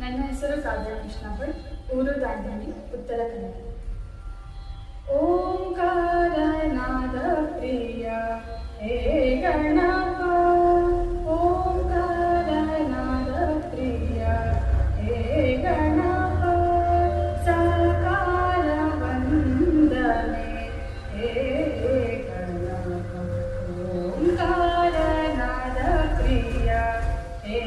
ನನ್ನ ಹೆಸರು ಕಾವ್ಯ ಕೃಷ್ಣ ಭಟ್ ಊರು ದಾಂಡೇಲಿ, ಉತ್ತರ ಕನ್ನಡ. ಓಂಕಾರನಾದ ಪ್ರಿಯ, ಹೇ ಗಣಪ, ಓಂಕಾರನಾದ ಪ್ರಿಯ, ಹೇ ಗಣಪ, ಸಕಾರ ವಂದನೆ. ಹೇ ಗಣಪ, ಓಂಕಾರನಾದ ಪ್ರಿಯ, ಹೇ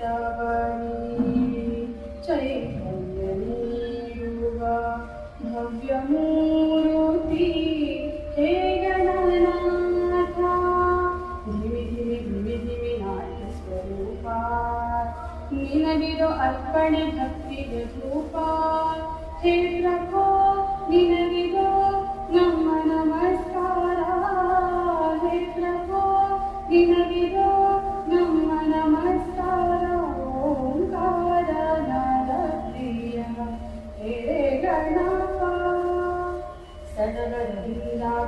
ಹಸ್ತವನಿ ಚೈತನ್ಯ ನೀಡುವ ಭವ್ಯ ಮೂರುತಿ ಹೇ ಗಣನಾಥ ಧಿಮಿ ಧಿಮಿ ಧಿಮಿ ಧಿಮಿ ನಾಟ್ಯ ಸ್ವರೂಪ ನಿನಗಿದು ಅರ್ಪಣೆ ಭಕ್ತಿಯ ಧೂಪ ಹೇ ಪ್ರಭೋ ನಿನಗಿದು ನಮ್ಮ ನಮಸ್ಕಾರ ಹೇ ಪ್ರಭೋ ನಿನಗಿದು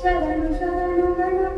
Sharanu, Sharanu, Sharanu,